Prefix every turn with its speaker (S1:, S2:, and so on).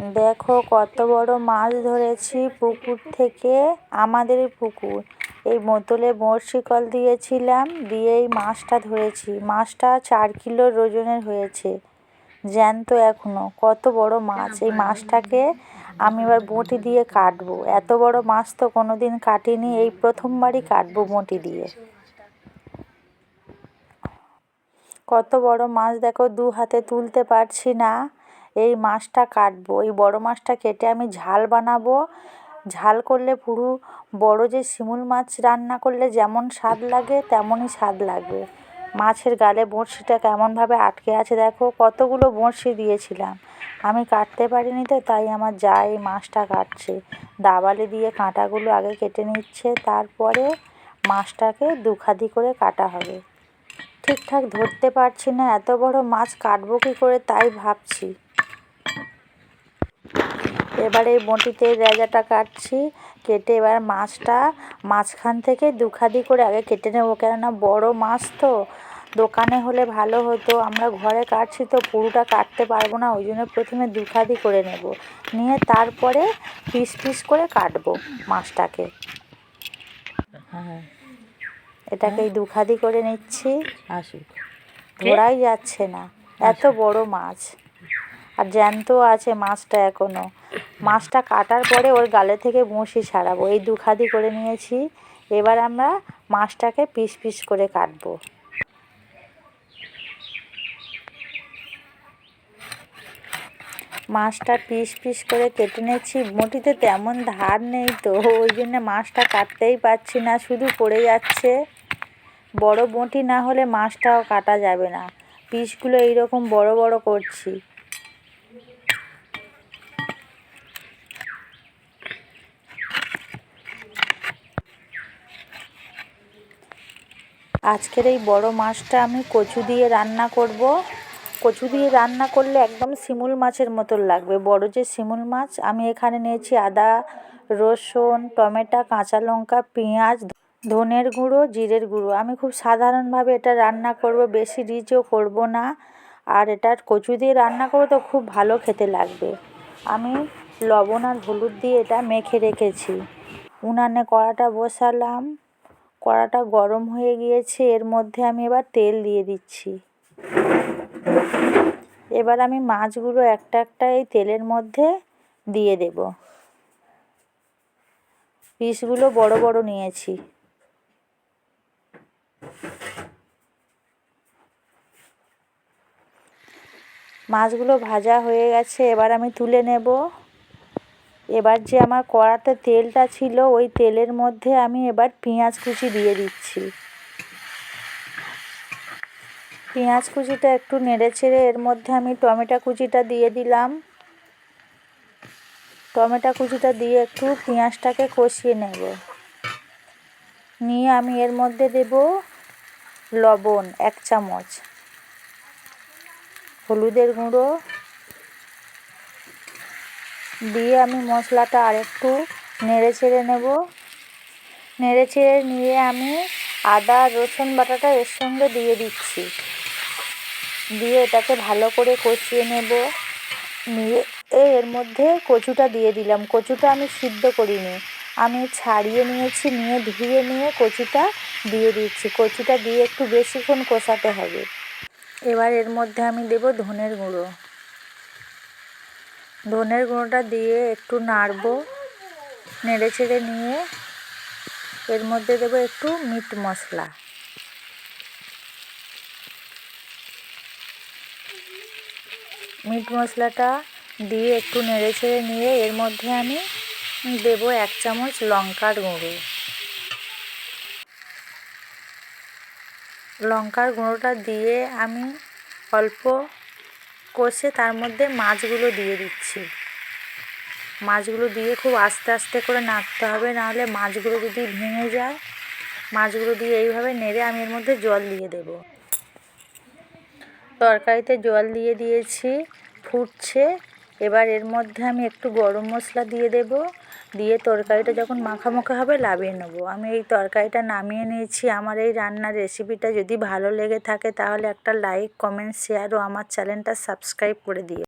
S1: দেখো কত বড় মাছ ধরেছি পুকুর থেকে আমাদের পুকুর। এই বোতলে বড়শি কল দিয়েছিলাম, দিয়ে এই মাছটা ধরেছি। মাছটা চার কিলোর ওজনের হয়েছে, জ্যান্ত এখনও কত বড় মাছ। এই মাছটাকে আমি এবার বঁটি দিয়ে কাটবো। এত বড় মাছ তো কোনো দিন কাটিনি, এই প্রথমবারই কাটবো বঁটি দিয়ে। কত বড় মাছ দেখো, দু হাতে তুলতে পারছি না। এই মাছটা কাটবো, এই বড়ো মাছটা কেটে আমি ঝাল বানাবো। ঝাল করলে পুরো বড়ো যে শিমুল মাছ রান্না করলে যেমন স্বাদ লাগে, তেমনই স্বাদ লাগবে। মাছের গালে বড়শিটা কেমনভাবে আটকে আছে দেখো, কতগুলো বড়শি দিয়েছিলাম। আমি কাটতে পারিনি তো, তাই আমার যা এই মাছটা কাটছে। দাবালি দিয়ে কাঁটাগুলো আগে কেটে নিচ্ছে, তারপরে মাছটাকে দুখাদি করে কাটা হবে। ঠিকঠাক ধরতে পারছি না, এত বড় মাছ কাটবো কী করে তাই ভাবছি। এবার এই বঁটিতে রেজাটা কাটছি কেটে এবার মাছটা মাঝখান থেকে দুখাদি করে আগে কেটে নেব। কেননা বড় মাছ তো দোকানে হলে ভালো হতো। আমরা ঘরে কাটছি তো পুরোটা কাটতে পারব না ওই জন্য প্রথমে দুখাদি করে নেব। নিয়ে তারপরে পিস পিস করে কাটবো মাছটাকে।
S2: হ্যাঁ
S1: এটাকে দুখাদি করে নিচ্ছি।
S2: আসুক।
S1: ধরাই যাচ্ছে না। এত বড় মাছ। আর জ্যান্ত আছে মাছটা এখনও মাছটা কাটার পরে ওর গালে থেকে বঁড়শি ছাড়াবো। এই দুখাদি করে নিয়েছি। এবার আমরা মাছটাকে পিস পিস করে কাটবো। মাছটা পিস পিস করে কেটে নিচ্ছি বঁটিতে তেমন ধার নেই তো, ওই জন্য মাছটা কাটতেই পারছি না, শুধু পড়ে যাচ্ছে। বড় বঁটি না হলে মাছটাও কাটা যাবে না। পিসগুলো এইরকম বড় বড় করছি। আজকের এই বড় মাছটা আমি কচু দিয়ে রান্না করব। কচু দিয়ে রান্না করলে একদম শিমুল মাছের মতন লাগবে। বড় যে শিমুল মাছ, আমি এখানে নিয়েছি আদা, রসুন, টমেটো, কাঁচা লঙ্কা, পেঁয়াজ, ধনের গুঁড়ো, জিরের গুঁড়ো। আমি খুব সাধারণভাবে এটা রান্না করব, বেশি রিচও করব না। আর এটা কচু দিয়ে রান্না করব তো খুব ভালো খেতে লাগবে। আমি লবণ আর হলুদ দিয়ে এটা মেখে রেখেছি। উনানে কড়াটা বসালাম। কড়াটা গরম হয়ে গিয়েছে, এর মধ্যে আমি এবার তেল দিয়ে দিচ্ছি। এবার আমি মাছগুলো একটা একটা এই তেলের মধ্যে দিয়ে দেব। পিসগুলো বড় বড় নিয়েছি। মাছগুলো ভাজা হয়ে গেছে, এবার আমি তুলে নেব। এবার যে আমার কড়াতে তেলটা ছিল, ওই তেলের মধ্যে আমি এবার পেঁয়াজ কুচি দিয়ে দিচ্ছি। পেঁয়াজ কুচিটা একটু নেড়ে ছেড়ে এর মধ্যে আমি টমেটো কুচিটা দিয়ে দিলাম। টমেটো কুচিটা দিয়ে একটু পেঁয়াজটাকে কষিয়ে নেব। নিয়ে আমি এর মধ্যে দেব লবণ এক চামচ, হলুদের গুঁড়ো দিয়ে আমি মশলাটা আরেকটু নেড়ে ছেড়ে নেব। নেড়ে চেড়ে নিয়ে আমি আদা, রসুন বাটাটা এর সঙ্গে দিয়ে দিচ্ছি। দিয়ে এটাকে ভালো করে কষিয়ে নেব। নিয়ে এর মধ্যে কচুটা দিয়ে দিলাম। কচুটা আমি সিদ্ধ করিনি। আমি ছাড়িয়ে নিয়েছি, নিয়ে ধুয়ে নিয়ে কচুটা দিয়ে দিচ্ছি। কচুটা দিয়ে একটু বেশিক্ষণ কষাতে হবে। এবার এর মধ্যে আমি দেব ধনের গুঁড়ো। ধনের গুঁড়োটা দিয়ে একটু নাড়ব, নেড়ে ছেড়ে নিয়ে এর মধ্যে দেবো একটু মিট মশলা। মিট মশলাটা দিয়ে একটু নেড়ে ছেড়ে নিয়ে এর মধ্যে আমি দেবো এক চামচ লঙ্কার গুঁড়ো। লঙ্কার গুঁড়োটা দিয়ে আমি অল্প কষে তার মধ্যে মাছগুলো দিয়ে দিচ্ছি। মাছগুলো দিয়ে খুব আস্তে আস্তে করে নাড়তে হবে, নাহলে মাছগুলো যদি ভেঙে যায়, মাছগুলো দিয়ে এইভাবে নেড়ে আমি এর মধ্যে জল দিয়ে দেব। তরকারিতে জল দিয়ে দিয়েছি, ফুটছে। এবার এর মধ্যে আমি একটু গরম মশলা দিয়ে দেব। দিয়ে তরকারিটা যখন মাখা মাখা হবে নামিয়ে নেব। আমি এই তরকারিটা নামিয়ে নিয়েছি। আমার এই রান্নার রেসিপিটা যদি ভালো লেগে থাকে তাহলে একটা লাইক কমেন্ট শেয়ার ও আমার চ্যানেলটা সাবস্ক্রাইব করে দিও।